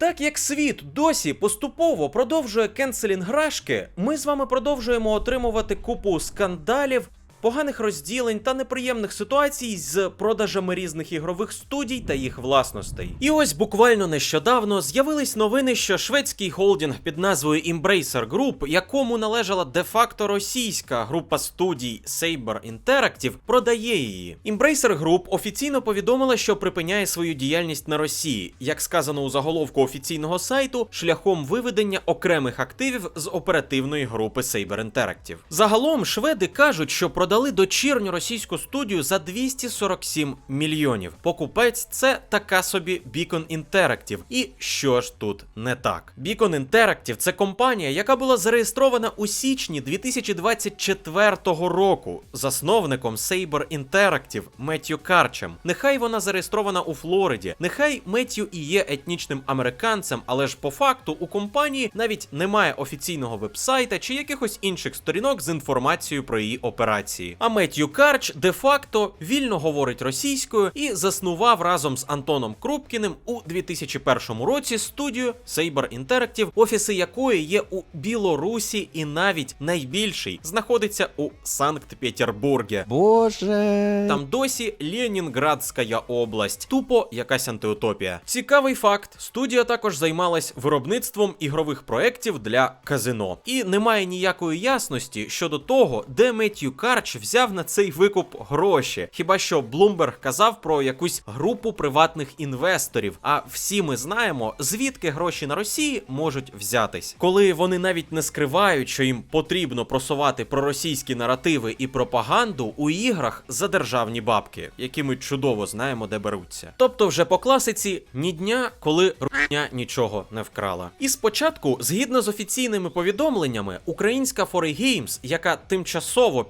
Так як світ досі поступово продовжує кенселінг грашки, ми з вами продовжуємо отримувати купу скандалів. Поганих розділень та неприємних ситуацій з продажами різних ігрових студій та їх власностей. І ось буквально нещодавно з'явились новини, що шведський холдинг під назвою Embracer Group, якому належала де-факто російська група студій Saber Interactive, продає її. Embracer Group офіційно повідомила, що припиняє свою діяльність на Росії, як сказано у заголовку офіційного сайту, шляхом виведення окремих активів з оперативної групи Saber Interactive. Загалом шведи кажуть, що продали дочірню російську студію за 247 мільйонів. Покупець це така собі Beacon Interactive. І що ж тут не так? Beacon Interactive це компанія, яка була зареєстрована у січні 2024 року засновником Saber Interactive Меттью Карчем. Нехай вона зареєстрована у Флориді, нехай Меттью і є етнічним американцем, але ж по факту у компанії навіть немає офіційного вебсайта чи якихось інших сторінок з інформацією про її операції. А Меттью Карч де-факто вільно говорить російською і заснував разом з Антоном Крупкіним у 2001 році студію Saber Interactive, офіси якої є у Білорусі і навіть найбільший знаходиться у Санкт-Петербургі. Боже. Там досі Ленінградська область, тупо якась антиутопія. Цікавий факт: студія також займалась виробництвом ігрових проєктів для казино. І немає ніякої ясності щодо того, де Меттью Карч взяв на цей викуп гроші. Хіба що Блумберг казав про якусь групу приватних інвесторів. А всі ми знаємо, звідки гроші на Росії можуть взятись, коли вони навіть не скривають, що їм потрібно просувати проросійські наративи і пропаганду у іграх за державні бабки, які ми чудово знаємо, де беруться. Тобто, вже по класиці ні дня, коли руня нічого не вкрала. І спочатку, згідно з офіційними повідомленнями, українська 4A Games, яка тимчасово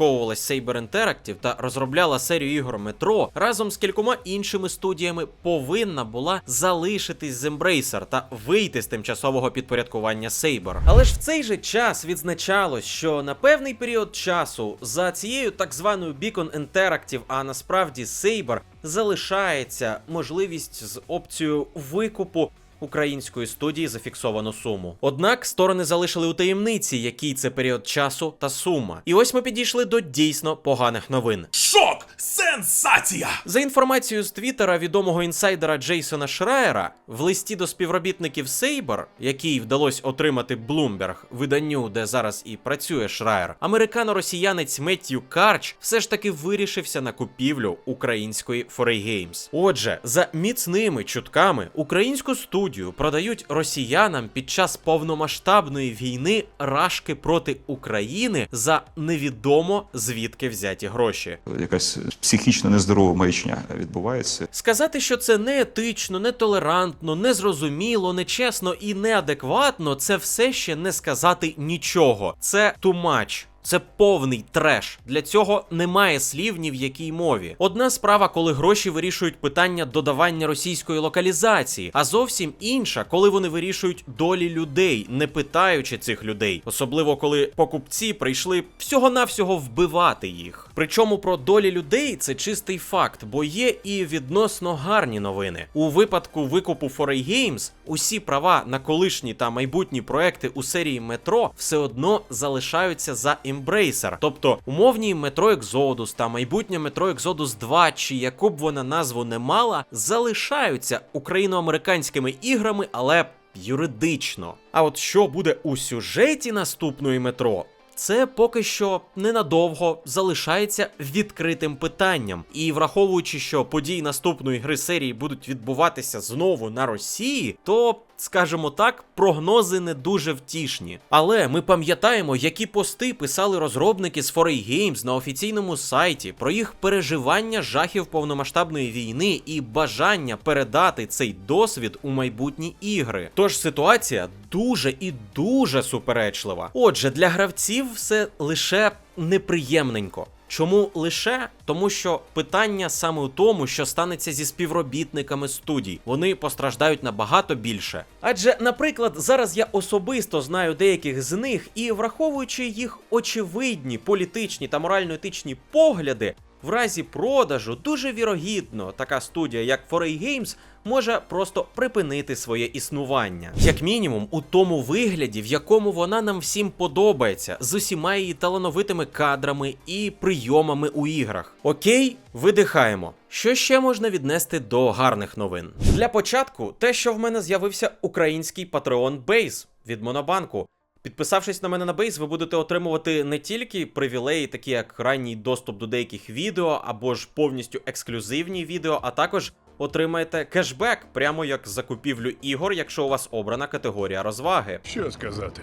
підпорядковувалась Saber Interactive та розробляла серію ігор Метро, разом з кількома іншими студіями повинна була залишитись з Embracer та вийти з тимчасового підпорядкування Saber. Але ж в цей же час відзначалось, що на певний період часу за цією так званою Beacon Interactive, а насправді Saber, залишається можливість з опцією викупу. Української студії зафіксовану суму. Однак сторони залишили у таємниці, який це період часу та сума. І ось ми підійшли до дійсно поганих новин. Шок! Сенсація! За інформацією з Твіттера відомого інсайдера Джейсона Шрайера, в листі до співробітників Saber, який вдалося отримати Bloomberg, виданню, де зараз і працює Шрайер, американо-росіянець Меттью Карч все ж таки вирішився на купівлю української 4A Games. Отже, за міцними чутками українську студію продають росіянам під час повномасштабної війни рашки проти України за невідомо звідки взяті гроші. якась психічно нездорова маячня відбувається. Сказати, що це неетично, нетолерантно, незрозуміло, нечесно і неадекватно, це все ще не сказати нічого. Це much. Це повний треш. Для цього немає слів ні в якій мові. Одна справа, коли гроші вирішують питання додавання російської локалізації, а зовсім інша, коли вони вирішують долі людей, не питаючи цих людей, особливо коли покупці прийшли всього-навсього вбивати їх. Причому про долі людей це чистий факт, бо є і відносно гарні новини. У випадку викупу 4A Games усі права на колишні та майбутні проекти у серії метро все одно залишаються за Embracer. Тобто умовні Metro Exodus та майбутнє Metro Exodus 2, чи яку б вона назву не мала, залишаються україно-американськими іграми, але юридично. А от що буде у сюжеті наступної метро? Це поки що ненадовго залишається відкритим питанням. І враховуючи, що події наступної гри серії будуть відбуватися знову на Росії, то скажімо так, прогнози не дуже втішні. Але ми пам'ятаємо, які пости писали розробники з 4A Games на офіційному сайті про їх переживання жахів повномасштабної війни і бажання передати цей досвід у майбутні ігри. Тож ситуація дуже і дуже суперечлива. Отже, для гравців все лише неприємненько. Чому лише? Тому що питання саме у тому, що станеться зі співробітниками студій. Вони постраждають набагато більше. Адже, наприклад, зараз я особисто знаю деяких з них, і враховуючи їх очевидні політичні та морально-етичні погляди, в разі продажу дуже вірогідно така студія, як 4A Games, може просто припинити своє існування. Як мінімум, у тому вигляді, в якому вона нам всім подобається, з усіма її талановитими кадрами і прийомами у іграх. Окей, видихаємо. Що ще можна віднести до гарних новин? Для початку, те, що в мене з'явився український Patreon Base від Монобанку. Підписавшись на мене на бейс, ви будете отримувати не тільки привілеї, такі як ранній доступ до деяких відео або ж повністю ексклюзивні відео, а також отримаєте кешбек, прямо як за купівлю ігор, якщо у вас обрана категорія розваги. Що сказати?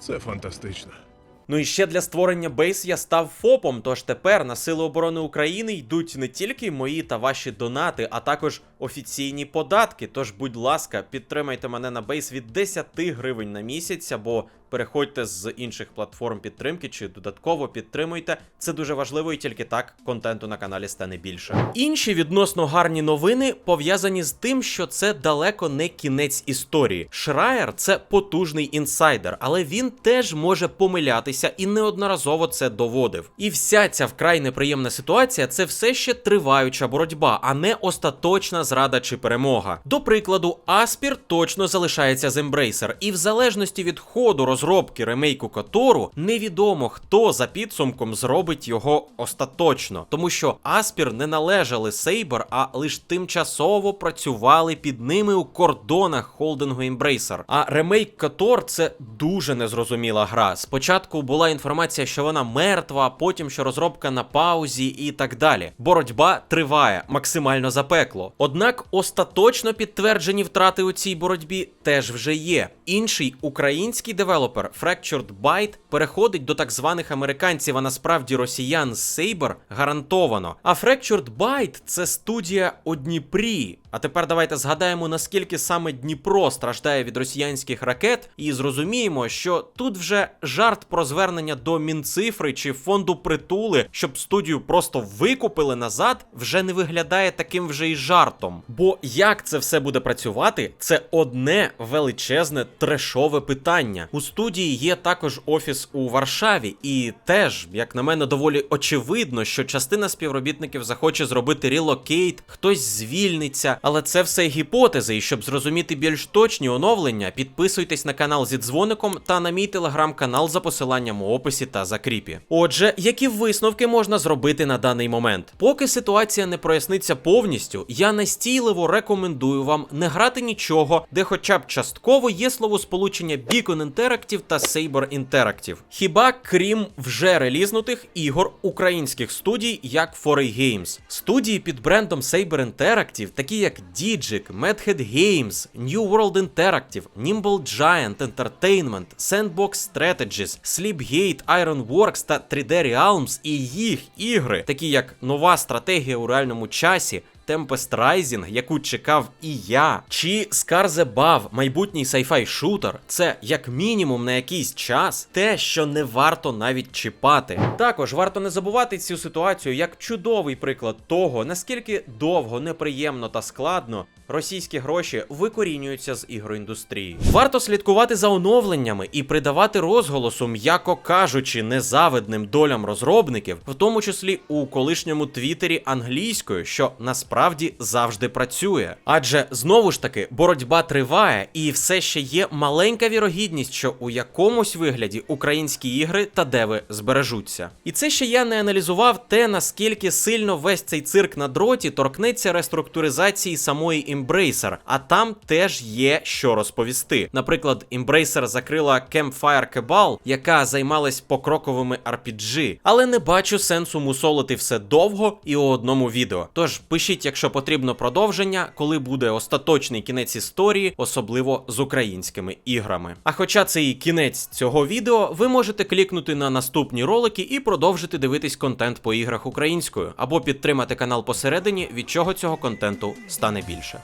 Це фантастично. Ну і ще для створення бейс я став ФОПом, тож тепер на Сили оборони України йдуть не тільки мої та ваші донати, а також офіційні податки. Тож, будь ласка, підтримайте мене на бейс від 10 гривень на місяць, або переходьте з інших платформ підтримки чи додатково підтримуйте. Це дуже важливо, і тільки так контенту на каналі стане більше. Інші відносно гарні новини пов'язані з тим, що це далеко не кінець історії. Шраєр це потужний інсайдер, але він теж може помилятися і неодноразово це доводив. І вся ця вкрай неприємна ситуація це все ще триваюча боротьба, а не остаточна зрада чи перемога. До прикладу, Аспір точно залишається з Embracer, і в залежності від ходу розробки ремейку Котору, невідомо хто за підсумком зробить його остаточно, тому що Аспір не належали Сейбер, а лише тимчасово працювали під ними у кордонах холдингу Embracer. А ремейк Котор це дуже незрозуміла гра. Спочатку була інформація, що вона мертва, потім що розробка на паузі і так далі. Боротьба триває максимально запекло. Однак остаточно підтверджені втрати у цій боротьбі теж вже є. Інший український девелопер Fractured Byte переходить до так званих американців, а насправді росіян з Saber гарантовано. А Fractured Byte – це студія у Дніпрі. А тепер давайте згадаємо, наскільки саме Дніпро страждає від росіянських ракет, і зрозуміємо, що тут вже жарт про звернення до Мінцифри чи фонду притули, щоб студію просто викупили назад, вже не виглядає таким вже й жартом. Бо як це все буде працювати, це одне величезне трешове питання. У студії є також офіс у Варшаві, і теж, як на мене, доволі очевидно, що частина співробітників захоче зробити релокейт, хтось звільниться, але це все гіпотези. І щоб зрозуміти більш точні оновлення, підписуйтесь на канал зі дзвоником та на мій телеграм-канал за посиланням у описі та закріпі. Отже, які висновки можна зробити на даний момент? Поки ситуація не проясниться повністю, я настійливо рекомендую вам не грати нічого, де хоча б частково є словосполучення Beacon Interactive та Saber Interactive. Хіба крім вже релізнутих ігор українських студій, як 4A Games. Студії під брендом Saber Interactive, такі як Digic, Madhead Games, New World Interactive, Nimble Giant Entertainment, Sandbox Strategies, Sleepgate, Ironworks та 3D Realms і їх ігри, такі як нова стратегія у реальному часі. Tempest Rising, яку чекав і я, чи Scar the Above, майбутній сайфай шутер, це як мінімум на якийсь час те, що не варто навіть чіпати. Також варто не забувати цю ситуацію як чудовий приклад того, наскільки довго, неприємно та складно російські гроші викорінюються з ігроіндустрії. Варто слідкувати за оновленнями і придавати розголосу, м'яко кажучи, незавидним долям розробників, в тому числі у колишньому твіттері англійською, що насправді завжди працює. Адже знову ж таки боротьба триває, і все ще є маленька вірогідність, що у якомусь вигляді українські ігри та деви збережуться. І це ще я не аналізував те, наскільки сильно весь цей цирк на дроті торкнеться реструктуризації самої Embracer, а там теж є що розповісти. Наприклад, Embracer закрила Campfire Cabal, яка займалась покроковими RPG, але не бачу сенсу мусолити все довго і у одному відео. Тож пишіть, якщо потрібно продовження, коли буде остаточний кінець історії, особливо з українськими іграми. А хоча це і кінець цього відео, ви можете клікнути на наступні ролики і продовжити дивитись контент по іграх українською, або підтримати канал посередині, від чого цього контенту стане більше.